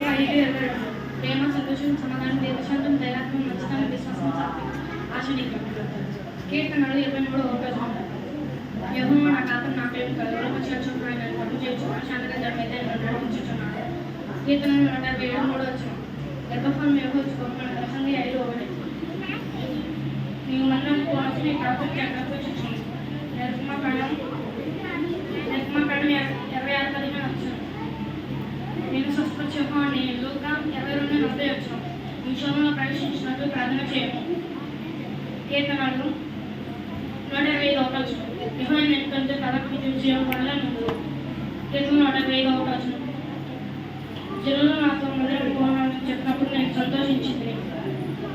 ఐదు ప్రేమ సంతోషం సమాధానం దీర్ఘశాంతం దైరాత్మం మంచితనం విశ్వాసం సాత్వికం ఆశనీకం కీర్తనలు ఇరవై మూడు ఒకటో యహో నా కాతం నా పేరు కలుగులకు చేర్చుకుని ఆయన పట్టు చేర్చుకుని శాంతిగా జడమైతే నన్ను నడిపించుచున్నాడు. కీర్తనలు నూట యాభై ఏడు మూడు వచ్చిన గర్భఫలం ప్రసంగి ఐదు ఒకటి. నీవు మందం నీ నిర్మకాండం ఇరవై ఆరు పదిహేను వచ్చిన నేను స్వస్థపరచకు అని లోక ఇరవై రెండు నలభై వచ్చిన విషయంలో ప్రవేశించినట్టు ప్రార్థన చేయము. కీర్తనలు నూట ఇరవై ఐదు ఒకటి వచ్చిన యెహోవా నెట్టుకుంటే తలకు విజయం వల్ల నువ్వు కీర్తన నూట ఇరవై ఐదు ఒకటి వచ్చిన జనులు నాతో మొదలు పోవాలని చెప్పినప్పుడు నేను సంతోషించింది.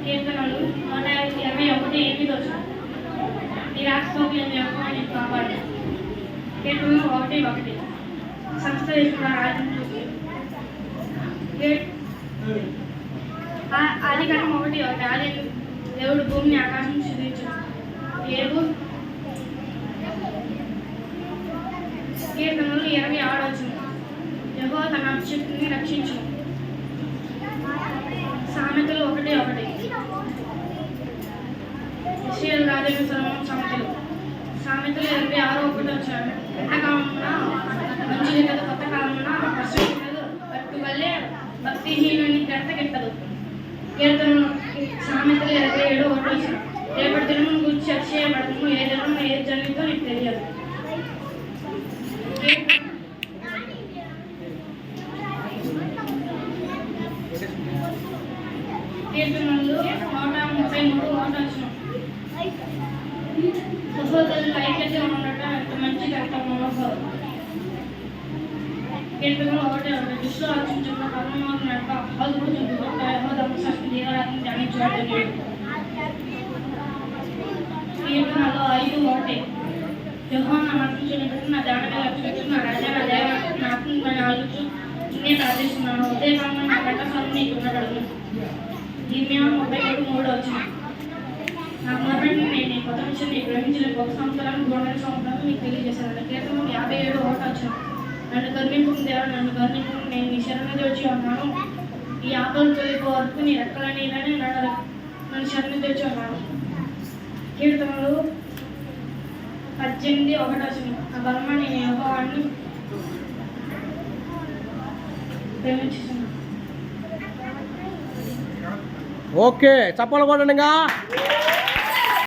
కీర్తనలు నూట ఇరవై ఒకటి ఎనిమిది వచ్చిన నీ రాకపోకలను యెహోవా నేను కాపాడు. కీర్తనలు ఒకటి ఒకటి. సంస్థ యొక్క ఒకటి రాలేదు. దేవుడు భూమిని ఆకాశం చూపించు. ఏడు కీర్తనలు ఇరవై ఆడవచ్చు యహో తన అభిషక్తిని రక్షించు. సామెతలు ఒకటి ఒకటి. ఇస్రాయేల్ రాజు సామెతలు. సామెతలు ఇరవై ఆరు ఒకటి వచ్చాడు ఎండాకాలమున మంచిది కదా కొత్త కాలమున వర్షం కదా భక్తి వల్లే భక్తిహీనుని గడత గిట్టదు. కీర్తనలు సామెతలు ఇరవై ఏడు ఒకటి రేపటి దినమును గురించి అక్షయపడము ఏ దినం ఏ జన్మితో నీకు తెలియదు. కీర్తనలు నూట ముప్పై మూడు వచ్చిన సహోదరులు ఐక్యత ఉండటం ఎంత మంచిది ఎంత మనోహరం కీర్తనలు ఒకటి ఒకటి దృష్టిలో ఆలోచించిన కర్మమార్గం నడక అహోదుడు చుట్టుకొట్ట యహో నా నా రాజా నా దేవ నా నిన్నే ప్రార్థిస్తున్నాను ఉదయకాలంలో నా నీకు ఉండగలను ముప్పై మూడు వచ్చిన నా మొదటి నేను కొత్త విషయం నీకు గ్రహించిన గొప్ప సంవత్సరాలు గోడల సంవత్సరాలు నీకు తెలియజేశాను. కేవలం యాభై ఏడు ఒకటి వచ్చిన నన్ను కరుణింపు దేవా నన్ను కరుణింపు నేను నీ శరణి తెచ్చి ఉన్నాను. ఈ ఆపలు తొలిపో వరకు నీ రెక్కల నీరని నన్ను నన్ను శరణి తెచ్చి ఉన్నాను కీర్తనలు పద్దెనిమిది ఒకటి వచ్చిన ఆ బలమ నేను యోగవాడిని ప్రేమించుతున్నాను ఓకే చప్పలు కొట్టండిగా.